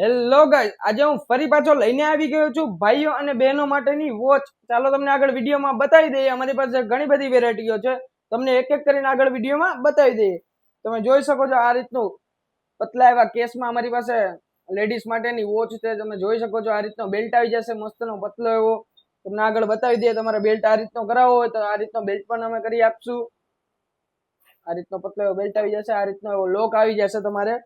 Hello guys આજે હું ફરી પાછો લઈને આવી ગયો છું ભાઈઓ અને બહેનો માટેની વોચ ચાલો તમને આગળ વિડીયોમાં બતાવી દઈએ. અમારી પાસે ઘણી બધી વેરાયટીઓ છે. તમને એક એક કરીને આગળ વિડીયોમાં બતાવી દઈએ. તમે જોઈ શકો છો આ રીતનું પતલા એવા કેસમાં અમારી પાસે લેડીઝ માટેની વોચ છે. તમે જોઈ શકો છો આ રીતનો બેલ્ટ આવી જશે, મસ્તનો પતલો એવો. તમને આગળ બતાવી દઈએ તમારે બેલ્ટ આ રીતનો કરાવવો હોય તો આ રીતનો બેલ્ટ પણ અમે કરી આપશું. આ રીતનો પતલો એવો બેલ્ટ આવી જશે, આ રીતનો એવો લોક આવી જશે તમારે.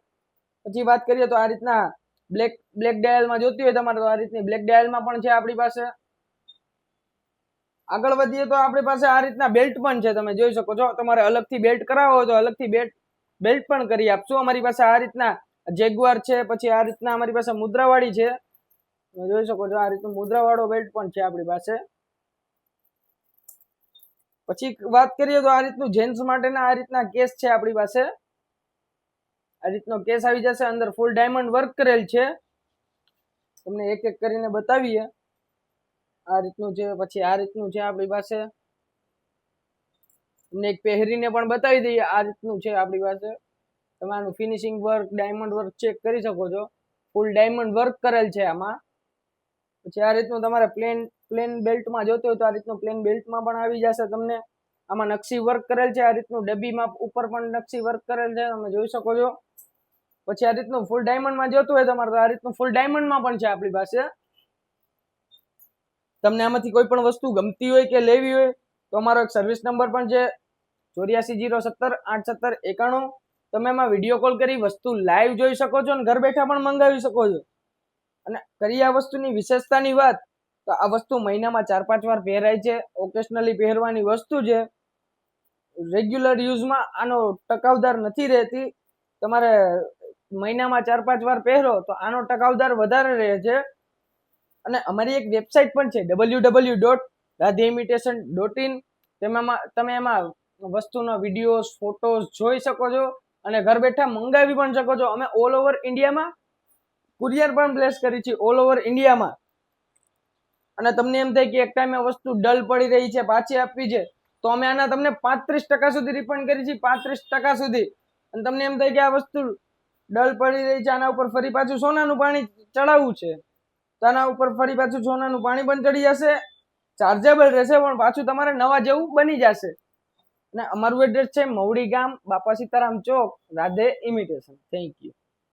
પછી વાત કરીએ તો આ રીતના બ્લેક બ્લેક ડાયલમાં જોતી હોય તમારે તો આ રીતની. બ્લેક ડાયલમાં પણ છે આપણી પાસે. આગળ વધીએ તો આપણી પાસે આ રીતના બેલ્ટ પણ છે. તમે જોઈ શકો છો. તમારે અલગથી બેલ્ટ કરાવવો હોય તો અલગથી બેલ્ટ બેલ્ટ પણ કરી આપશું. અમારી પાસે આ રીતના જેગવાર છે, પછી આ રીતના અમારી પાસે મુદ્રાવાળી છે. તમે જોઈ શકો છો આ રીતનું મુદ્રાવાળો બેલ્ટ પણ છે આપણી પાસે. પછી વાત કરીએ તો આ રીતનું જેન્ટ્સ માટેના આ રીતના કેસ છે આપણી પાસે. આ રીતનો કેસ આવી જશે અંદર ફૂલ ડાયમંડ વર્ક કરેલ છે. તમને એક એક કરીને બતાવીએ. આ રીતનું છે પછી આ રીતનું છે આપણી પાસે તમને એક પહેરીને પણ બતાવી દઈએ આ રીતનું છે આપણી પાસે. તમારું finishing work diamond work check કરી શકો છો. ફૂલ ડાયમંડ વર્ક કરેલ છે આમાં. પછી આ રીતનું તમારે પ્લેન પ્લેન બેલ્ટમાં જોતું હોય તો આ રીતનું પ્લેન બેલ્ટમાં પણ આવી જશે તમને. આમાં નકશી વર્ક કરેલ છે, આ રીતનું ડબ્બીમાં ઉપર પણ નકશી વર્ક કરેલ છે, તમે જોઈ શકો છો. પછી આ રીતનું ફૂલ ડાયમંડમાં જોતું હોય તમારે, તો આ રીતનું ફૂલ ડાયમંડમાં પણ છે આપણી પાસે. તમને આમાંથી કોઈ પણ વસ્તુ ગમતી હોય કે લેવી હોય, તો અમારો એક સર્વિસ નંબર પણ છે ચોર્યાસી જીરો સત્તર આઠ સત્તર એકાણું. તમે એમાં વીડિયો કોલ કરી, વસ્તુ લાઈવ જોઈ શકો છો અને ઘર બેઠા પણ મંગાવી શકો છો. અને કરી આ વસ્તુની વિશેષતાની વાત, તો આ વસ્તુ મહિનામાં ચાર પાંચ વાર પહેરાય છે ઓકેશનલી પહેરવાની વસ્તુ છે. રેગ્યુલર યુઝમાં આનો ટકાવદાર નથી રહેતી. તમારે મહિનામાં ચાર પાંચ વાર પહેરો તો આનો ટકાવદાર વધારે રહે છે અને અમારી એક વેબસાઇટ પણ છે W W dot Radhe imitation dot in તેમાં તમે એમાં વસ્તુનો વિડીયોઝ ફોટોઝ જોઈ શકો છો અને ઘર બેઠા મંગાવી પણ શકો છો. અમે ઓલ ઓવર ઇન્ડિયામાં કુરિયર પણ પ્લેસ કરી છે ઓલ ઓવર ઇન્ડિયામાં અને તમને એમ થાય કે એક ટાઈમે વસ્તુ ડલ પડી રહી છે, પાછી આપવી છે, તો અમે આના તમને પાંત્રીસ ટકા સુધી રિફંડ કરી છે, પાંત્રીસ ટકા સુધી. અને તમને એમ થાય કે આ વસ્તુ ડલ પડી રહી છે, આના ઉપર ફરી પાછું સોનાનું પાણી ચડાવવું છે. તો આના ઉપર ફરી પાછું સોનાનું પાણી પણ ચડી જશે. ચાર્જેબલ રહેશે, પણ પાછું તમારે નવા જેવું બની જશે. અને અમારું એડ્રેસ છે મવડી ગામ Bapa Sitaram Chowk, Radhe imitation thank you